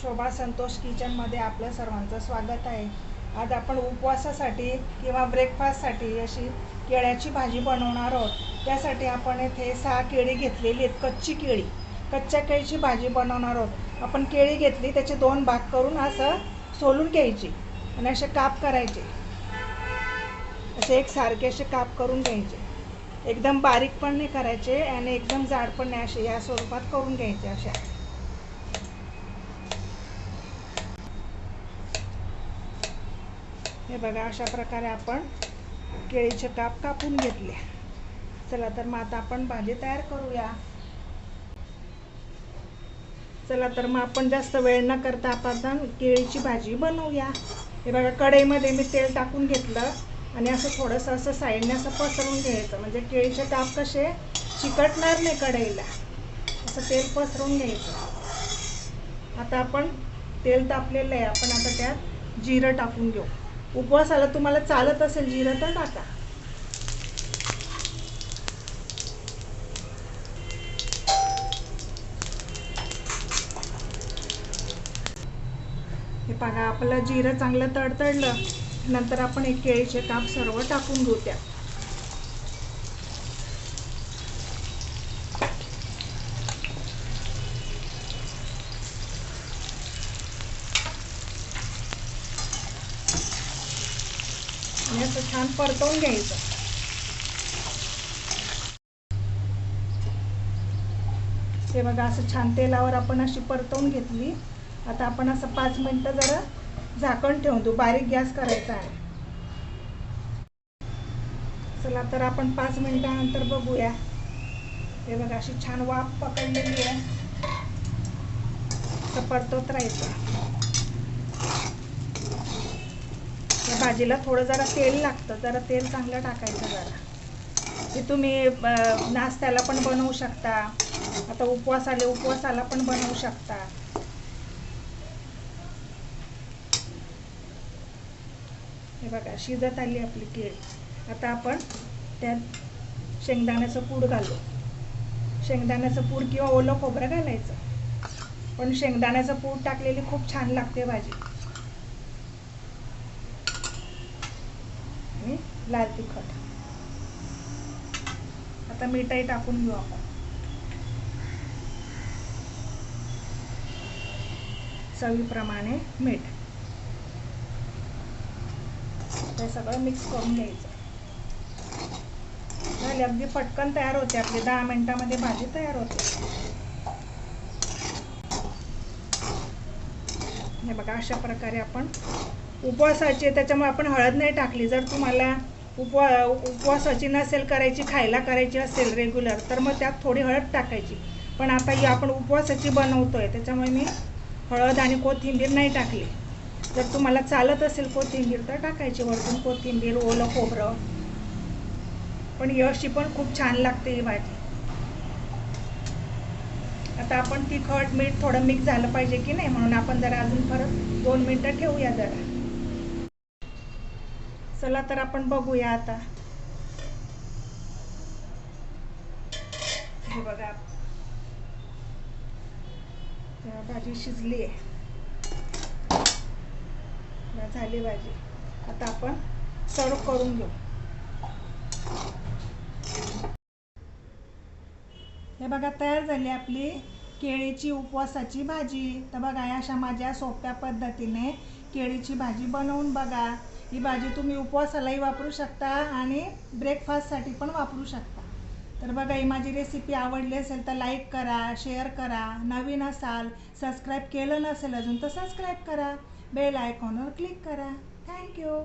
शोभा संतोष किचनमध्ये आपलं सर्वांचं स्वागत आहे. आज आपण उपवासासाठी किंवा ब्रेकफास्टसाठी अशी केळ्याची भाजी बनवणार आहोत. त्यासाठी आपण इथे सहा केळी घेतलेली आहेत कच्ची केळी. कच्च्या केळीची भाजी बनवणार आहोत. आपण केळी घेतली त्याचे दोन भाग करून असं सोलून घ्यायची आणि असे काप करायचे. असे एक सारखे असे काप करून घ्यायचे. एकदम बारीक पण नाही करायचे आणि एकदम जाड पण नाही असे. या स्वरूपात करून घ्यायचे अशा. हे बघा अशा प्रकारे आपण केळीचे काप कापून घेतले. चला तर मग आता आपण भाजी तयार करूया. चला तर मग आपण जास्त वेळ न करता आपण केळीची भाजी बनवूया. हे बघा कढईमध्ये मी तेल टाकून घेतलं आणि असं थोडंसं असं साईडने असं पसरवून घ्यायचं. म्हणजे केळीचे काप कसे चिकटणार नाही कढईला. असं तेल पसरवून घ्यायचं. आता आपण तेल तापलेलं आहे. आपण आता त्यात जिरं टाकून घेऊ. उपवासाला तुम्हाला चालत असेल जिरं तर टाका. हे बघा आपलं जिरं चांगलं तडतडलं नंतर आपण एक केळीचे काप सर्व टाकून घेऊ त्या आणि असं छान परतवून घ्यायचं. हे बघा असं छान तेलावर आपण अशी परतवून घेतली. आता आपण असं पाच मिनटं जरा झाकण ठेवून देऊ. बारीक गॅस करायचा आहे. चला तर आपण पाच मिनिटानंतर बघूया. हे बघा अशी छान वाफ पकडलेली आहे. असं परतवत राहायचं या भाजीला थोडं जरा तेल लागतं जरा तेल चांगलं टाकायचं जरा. हे तुम्ही नाश्त्याला पण बनवू शकता आता उपवास आले उपवासाला पण बनवू शकता. हे बघा शिजत आली आपली केळ. आता आपण त्यात शेंगदाण्याचं पूड घालू. शेंगदाण्याचं पूड किंवा ओलं खोबरं घालायचं. पण शेंगदाण्याचं पूड टाकलेली खूप छान लागते भाजी. आहे लाल तिखट. आता मिठाई टाकून घेऊ आपण. चवीप्रमाणे मीठ. हे सगळं मिक्स करून घ्यायचं. झाली अगदी पटकन तयार होते आपली दहा मिनिटामध्ये भाजी तयार होते. हे बघा अशा प्रकारे आपण उपवासाची त्याच्यामुळे आपण हळद नाही टाकली. जर तुम्हाला उपवा उपवासाची नसेल करायची खायला करायची असेल रेग्युलर तर मग त्यात थोडी हळद टाकायची. पण आता ही आपण उपवासाची बनवतोय त्याच्यामुळे मी हळद आणि कोथिंबीर नाही टाकली. जर तुम्हाला चालत असेल कोथिंबीर तर टाकायची वरतून कोथिंबीर ओलं खोबरं. पण यशी पण खूप छान लागते ही भाजी. आता आपण तिखट मीठ थोडं मिक्स झालं पाहिजे की नाही? म्हणून आपण जरा अजून परत दोन मिनटं ठेवूया जरा. चला तर आपण बघूया आता. हे बघा. भाजी शिजली आहे. झाली भाजी. आता आपण सर्व करून घेऊ. हे बघा तयार झाली आपली केळीची उपवासाची भाजी. तर बघा अशा माझ्या सोप्या पद्धतीने केळीची भाजी बनवून बघा. ही भाजी तुम्ही उपवासालाही वापरू शकता आणि ब्रेकफास्टसाठी पण वापरू शकता. तर बघा ही माझी रेसिपी आवडली असेल तर लाईक करा शेअर करा. नवीन असाल सबस्क्राईब केलं नसेल अजून तर सबस्क्राईब करा. बेल आयकॉनवर क्लिक करा. थँक्यू